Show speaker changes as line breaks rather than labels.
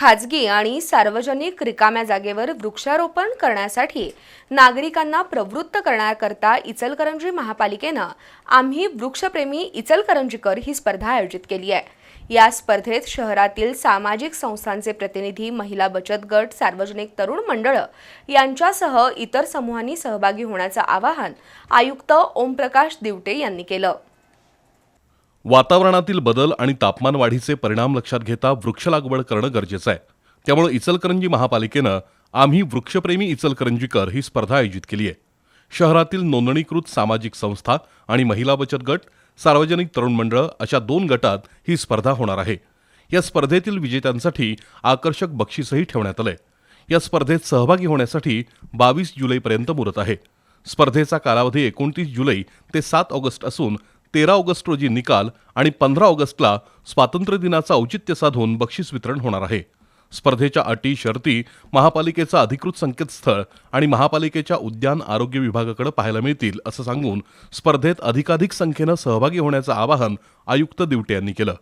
खाजगी आणि सार्वजनिक रिकाम्या जागेवर वृक्षारोपण करण्यासाठी नागरिकांना प्रवृत्त करण्याकरता इचलकरंजी महापालिकेनं आम्ही वृक्षप्रेमी इचलकरंजीकर ही स्पर्धा आयोजित केली आहे. या स्पर्धेत शहरातील सामाजिक संस्थांचे प्रतिनिधी महिला बचत गट सार्वजनिक तरुण मंडळं यांच्यासह इतर समूहांनी सहभागी होण्याचं आवाहन आयुक्त ओमप्रकाश दिवटे यांनी केलं.
वातावरणातील बदल आणि तापमान वाढीचे परिणाम लक्षात घेता वृक्ष लागवड करणं गरजेचं आहे. त्यामुळे इचलकरंजी महापालिकेनं आम्ही वृक्षप्रेमी इचलकरंजीकर ही स्पर्धा आयोजित केली आहे. शहरातील नोंदणीकृत सामाजिक संस्था आणि महिला बचत गट सार्वजनिक तरुण मंडळ अशा दोन गटात ही स्पर्धा होणार आहे. या स्पर्धेतील विजेत्यांसाठी आकर्षक बक्षीसही ठेवण्यात आलंय. या स्पर्धेत सहभागी होण्यासाठी बावीस जुलैपर्यंत मुदत आहे. स्पर्धेचा कालावधी एकोणतीस जुलै ते सात ऑगस्ट असून तेरा ऑगस्ट रोजी निकाल आणि पंधरा ऑगस्टला स्वातंत्र्य दिनाचं औचित्य साधून बक्षीस वितरण होणार आहे. स्पर्धेच्या अटी शर्ती महापालिकेचं अधिकृत संकेतस्थळ आणि महापालिकेच्या उद्यान आरोग्य विभागाकडे पाहायला मिळतील असं सांगून स्पर्धेत अधिकाधिक संख्येनं सहभागी होण्याचं आवाहन आयुक्त दिवटे यांनी केलं.